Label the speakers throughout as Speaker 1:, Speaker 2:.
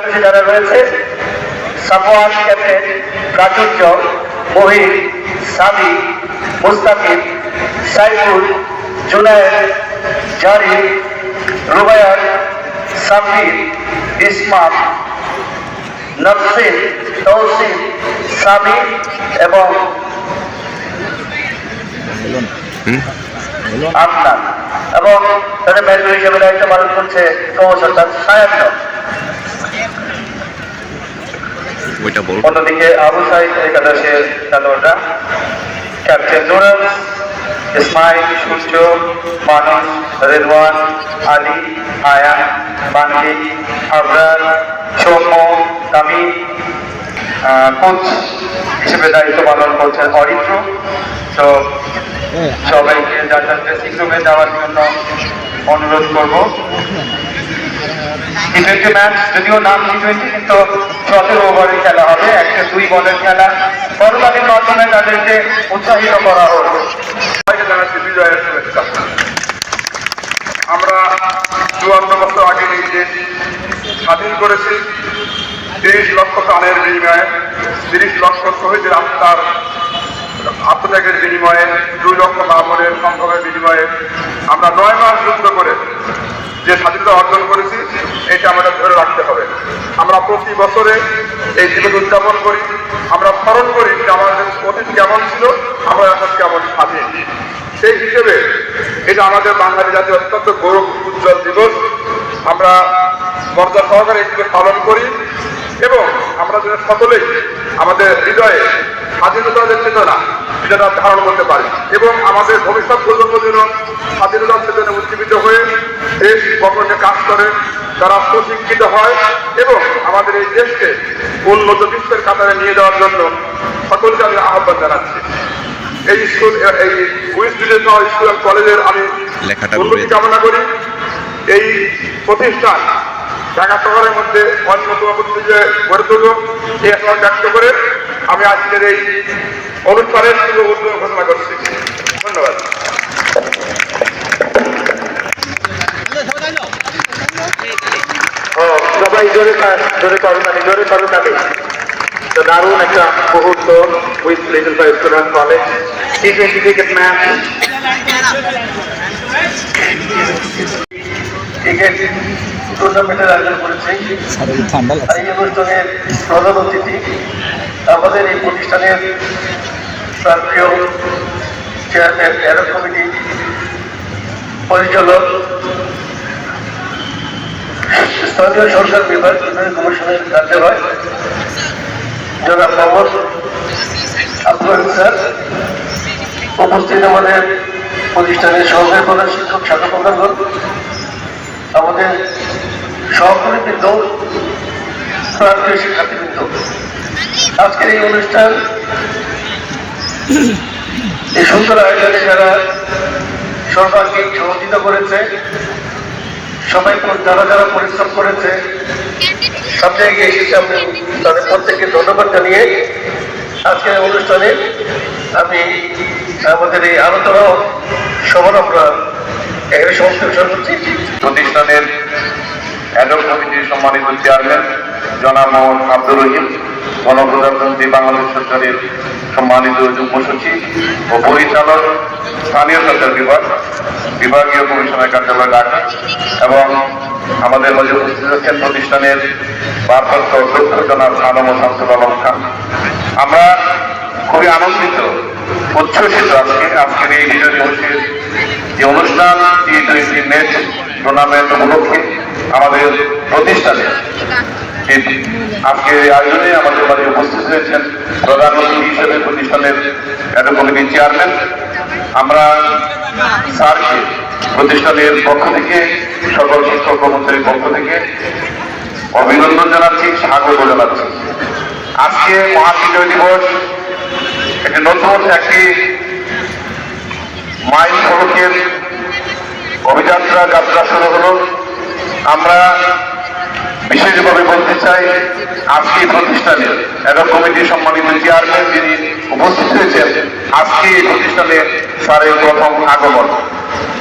Speaker 1: বাংলাদেশে যারা রয়েছে, সাফওয়ান ক্যাপ্টেন প্রাচুর্য, মহির, সাবি মুস্তাকিব সাইফুল, জুনায়েদ, জারি, রুবায়াত, সাব্বির ইসমাম নফসিন তৌসিন সাবি এবং আপনার এবং তাদের মেন্টর হিসেবে দায়িত্ব পালন করছে কৌশল সায়ান্ন।
Speaker 2: ওইটা বল
Speaker 1: অন্যদিকে আবু সাইদ একাদশের খেলোয়াড়রা, ক্যাপ্টেন নুরুল ইসমাইল, সূর্য মানুষ রেদওয়ান, আলী, আয়া বান্টি আবরার, সৌম্য, তামিম কোচ হিসেবে দায়িত্ব পালন করছেন অরিত্র। তো সবাইকে যার যার ড্রেসিং রুমে যাওয়ার জন্য অনুরোধ করব। টি ম্যাচ যদিও নাম টি টোয়েন্টি কিন্তু সতেরো ওভারের খেলা হবে, একটা দুই বলের খেলা। করবালির মাধ্যমে তাদেরকে উৎসাহিত করা হবে
Speaker 3: আমরা চুয়ান্ন বছর আগে এই দেশ স্বাধীন করেছি, তিরিশ লক্ষ প্রাণের বিনিময়ে, তিরিশ লক্ষ শহীদের আত্মার আত্মত্যাগের বিনিময়ে, দুই লক্ষ বাবনের সম্ভবের বিনিময়ে আমরা নয় মাস যুদ্ধ করে যে স্বাধীনতা অর্জন করেছি, এটা আমাদের ধরে রাখতে হবে। আমরা প্রতি বছরে এই দিবস উদযাপন করি। আমরা স্মরণ করি যে আমাদের অতীত কেমন ছিল, আমরা এখন কেমন স্বাধীন। সেই হিসেবে এটা আমাদের বাঙালি জাতির অত্যন্ত গৌরব উজ্জ্বল দিবস। আমরা মর্যাদা সহকারে এটিকে পালন করি এবং আমরা যেন সকলেই আমাদের হৃদয়ে স্বাধীনতার চেতনা সেটা ধারণ করতে পারে। এবং আমাদের ভবিষ্যৎ প্রজন্ম যেন স্বাধীনতার চেতনা উজ্জীবিত হয়ে দেশ গঠনে কাজ করে তারা সুশিক্ষিত হয় এবং আমাদের এই দেশকে উন্নত বিশ্বের কাতারে নিয়ে যাওয়ার জন্য সকলকে আমি আহ্বান জানাচ্ছি। এই স্কুল এই উইসবিলের স্কুল অ্যান্ড কলেজের আমি উন্নতি কামনা করি। এই প্রতিষ্ঠান ঢাকা শহরের মধ্যে অন্যতম প্রতিষ্ঠা গড়ে তুলব এই ব্যক্ত করে আমি আজকের এই অনুষ্ঠানের শুভ উদ্বোধন ঘোষণা করছি। ধন্যবাদ।
Speaker 1: সবাই জোরে কা- জোরে করুণালি জোরে করুণালি তো দারুণ একটা মুহূর্ত with little five student college T twenty cricket match cricket টুর্নামেন্টের আয়োজন করেছে।
Speaker 4: ঠান্ডা
Speaker 1: আর এই অনুষ্ঠানের প্রধান অতিথি। আমাদের এই প্রতিষ্ঠানের প্রান্তীয় চেয়ারম্যান অ্যারো কমিটি পরিচালক, স্থানীয় সরকার বিভাগ উন্নয়ন কমিশনের কার্যালয়, জনাব মোহাম্মদ আব্দুল স্যার, উপস্থিত আমাদের প্রতিষ্ঠানের সহকারী প্রধান শিক্ষক শাখা প্রধানগণ, আমাদের সহকর্মীবৃন্দ প্রান্তীয় শিক্ষার্থীবৃন্দ। আজকের এই অনুষ্ঠান এই সুন্দর আয়োজনে যারা সরকারকে সহযোগিতা করেছে সবাই যারা যারা পরিশ্রম করেছে, সব জায়গায় এসেছে, আমি তাদের প্রত্যেককে ধন্যবাদ জানিয়ে আজকের অনুষ্ঠানে আমি আমাদের এই আলোচনা সবার আমরা এখানে সমস্ত করছি।
Speaker 3: প্রতিষ্ঠানের অ্যাডক কমিটির সম্মানিত চেয়ারম্যান জনাব মোহাম্মদ আব্দুর রহিম। গণপ্রজাতন্ত্রী বাংলাদেশ সরকারের সম্মানিত যুগ্ম সচিব ও পরিচালক স্থানীয় সরকার বিভাগ, বিভাগীয় কমিশনের কার্যালয় ঢাকা এবং আমাদের মাঝে উপস্থিত আছেন প্রতিষ্ঠানের ভারপ্রাপ্ত অধ্যক্ষ জনাব আলম শামসুল আলম খান। আমরা খুবই আনন্দিত, উচ্ছ্বসিত আজকে, আজকের এই বিজয় দিবসের যে অনুষ্ঠান টি টোয়েন্টি ম্যাচ টুর্নামেন্ট উপলক্ষে আমাদের প্রতিষ্ঠানে এই আয়োজনে আমাদের উপস্থিত হয়েছেন প্রধান অতিথি হিসেবে প্রতিষ্ঠানের কমিটির চেয়ারম্যান। আমরা প্রতিষ্ঠানের পক্ষ থেকে, সকল শিক্ষক কর্মচারীর পক্ষ থেকে অভিনন্দন জানাচ্ছি, স্বাগত জানাচ্ছি। আজকে মহাবিজয় দিবস, একটি নতুন একটি মাইল ফলকের অভিযাত্রা যাত্রা শুরু হলো। আমরা চাই আজকে প্রতিষ্ঠানে একটা কমিটির সম্মানিত চেয়ারম্যান যিনি উপস্থিত হয়েছেন আজকে এই প্রতিষ্ঠানে স্যারের প্রথম আগমন।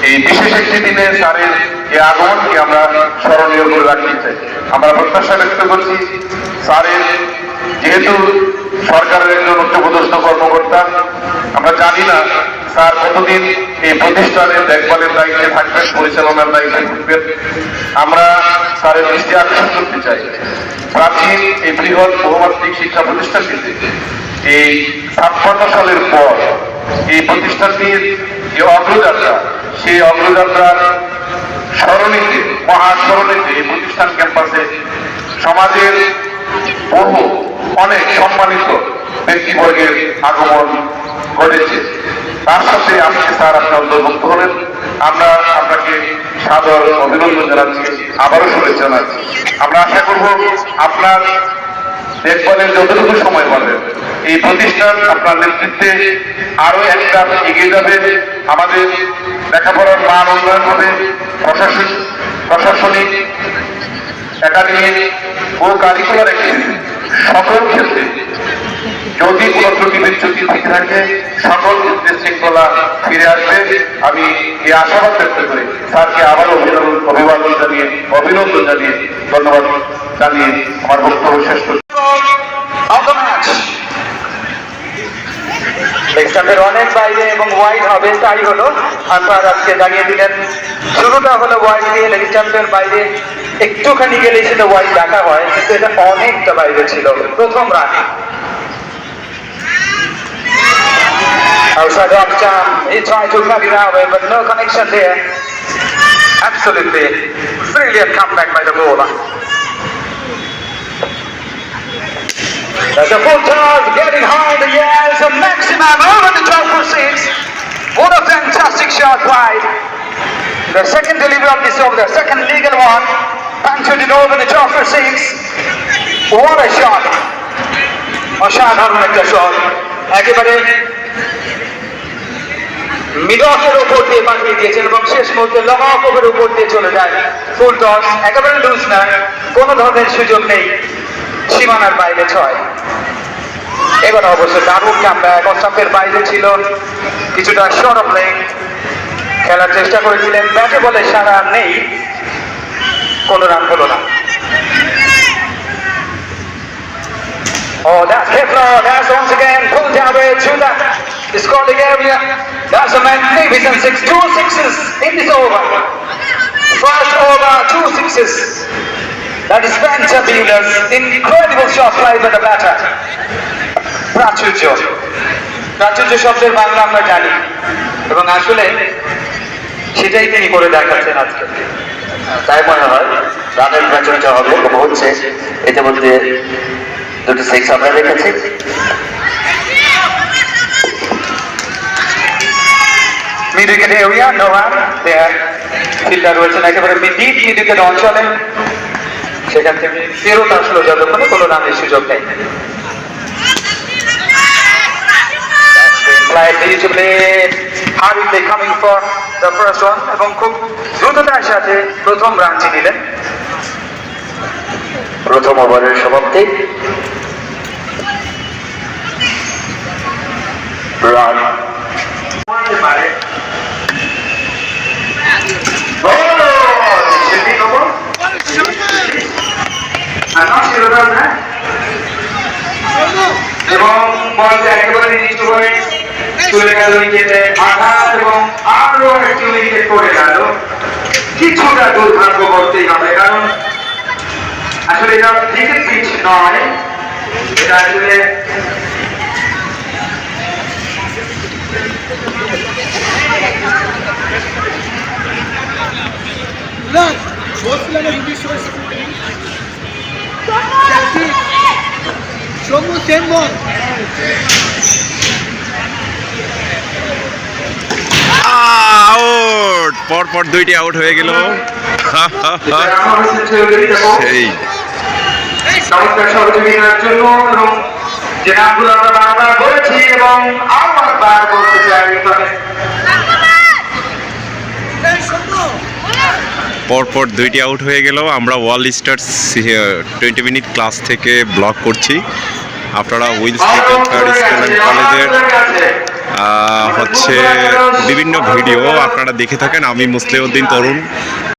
Speaker 5: এই বিশেষ একটি দিনে স্যারের এই আগমনকে আমরা স্মরণীয় করে রাখতে চাই। আমরা প্রত্যাশা ব্যক্ত করছি স্যারের যেহেতু সরকারের একজন উচ্চপদস্থ কর্মকর্তা, আমরা জানি না স্যার কতদিন এই প্রতিষ্ঠানের দেখভালের দায়িত্বে থাকবেন, পরিচালনার দায়িত্বে থাকবেন। আমরা স্যারের দৃষ্টি আকর্ষণ করতে চাই। প্রাচীন এই বৃহৎ বহুমাত্রিক শিক্ষা প্রতিষ্ঠানটিতে এই ছাপ্পান্ন সালের পর এই প্রতিষ্ঠানটির যে অগ্রযাত্রা সেই অগ্রযাত্রার স্মরণীতে, মহাস্মরণীতে এই প্রতিষ্ঠান ক্যাম্পাসে সমাজের বহু অনেক সম্মানিত ব্যক্তিবর্গের আগমন ঘটেছে। তার সাথে আজকে স্যার আপনি অন্তর্ভুক্ত হলেন। আমরা আপনাকে সাদর অভিনন্দন জানাচ্ছি, আবারও শুভেচ্ছা জানাচ্ছি। আমরা আশা করব আপনার দেখভালের যতটুকু সময় পাবেন এই প্রতিষ্ঠান আপনার নেতৃত্বে আরও একটা এগিয়ে যাবে। আমাদের লেখাপড়ার মান উন্নয়ন হবে। প্রশাসনিক প্রশাসনিক, একাডেমিক ও কারিকুলার অ্যাক্টিভিটি সকল ক্ষেত্রে যদি কোনো ত্রুটি বিচ্যুতি থেকে থাকে, সকল ক্ষেত্রে শৃঙ্খলা ফিরে আসবে। আমি এই আশাবাদ ব্যক্ত করি স্যারকে আবারও অভিনন্দন অভিবাদন জানিয়ে, অভিনন্দন জানিয়ে, ধন্যবাদ জানিয়ে আমার বক্তব্য শেষ
Speaker 6: লেগস্টাম্পের অনেক বাইরে এবং ওয়াইড হবে তাই হলো আম্পায়ার আজকে জানিয়ে দিলেন শুরুটা হলো ওয়াইড দিয়ে লেগস্টাম্পের বাইরে একটুখানি গেলেই সেটা ওয়াইড ডাকা হয় কিন্তু এটা অনেকটা বাইরে ছিল প্রথম run Outside off jam, he tried to cut it away, but no connection there. Absolutely brilliant comeback by the bowler. There's a full toss getting air. It's a maximum over the top for six. What a fantastic shot wide. The second delivery of this over, the second legal one. Punctured it over the top for six. What a shot. অসাধারণ একটা shot একেবারে mid অফের উপর দিয়ে পাঠিয়ে দিয়েছেন এবং শেষ মুহূর্তে লং উপর দিয়ে চলে যায়। ফুল টস একেবারে লুজ না। কোনো ধরনের সুযোগ নেই। সীমানার বাইরে ছয়। এবার অবশ্য দারুণ কামব্যাক অস্টাফের বাইরে ছিল। কিছুটা শর্ট প্লেইং খেলার চেষ্টা করেছিলেন ব্যাটে বলে সারা নেই কোনো রান হলো না Oh, that's Kepler. That's once again pulled down way to the scoring area. That's a magnificent six. Two sixes in this over. First over, two sixes. That is fantabulous. Incredible shot played by the batter. প্রাচুর্য প্রাচুর্য শব্দের বাংলা আমরা জানি। এবং আসলে সেটাই তিনি করে দেখাচ্ছেন আজকে।
Speaker 7: তাই মনে হয় রানের প্রাচুর্য হবে হচ্ছে ইতিমধ্যে দুটো সিক্স আমরা রেখেছি
Speaker 6: রয়েছেন একেবারে ডিপ মিড অঞ্চলে। সেখান থেকে ফেরত আসলো যতক্ষণে কোনো রানের সুযোগ নেই। Played beautifully, hurriedly coming for the first one এবং খুব দ্রুততার সাথে প্রথম রানটি নিলেন
Speaker 7: প্রথম ওভারের সমাপ্তি রান
Speaker 6: এবং বলটা একেবারে নিচু হয়ে চলে গেল উইকেটে আঘাত কিছুটা দুর্ভাগ্য করতেই হবে কারণ আসলে এটা নয়। এটা আসলে
Speaker 8: রুবি শো সবু সেম বল
Speaker 2: আউট পর পর দুইটি আউট হয়ে গেল। সেই।
Speaker 6: চমৎকার সহযোগিতার জন্য এবং যে নামগুলো আমরা বারবার বলেছি এবং আবার বার বলতে চাই তবে
Speaker 2: পর পর দুইটি আউট হয়ে গেল। আমরা ওয়াল স্টার্স টোয়েন্টি মিনিট ক্লাস থেকে ব্লক করছি। আপনারা will street third school and কলেজের হচ্ছে বিভিন্ন ভিডিও আপনারা দেখে থাকেন। আমি মুসলিউদ্দিন তরুণ।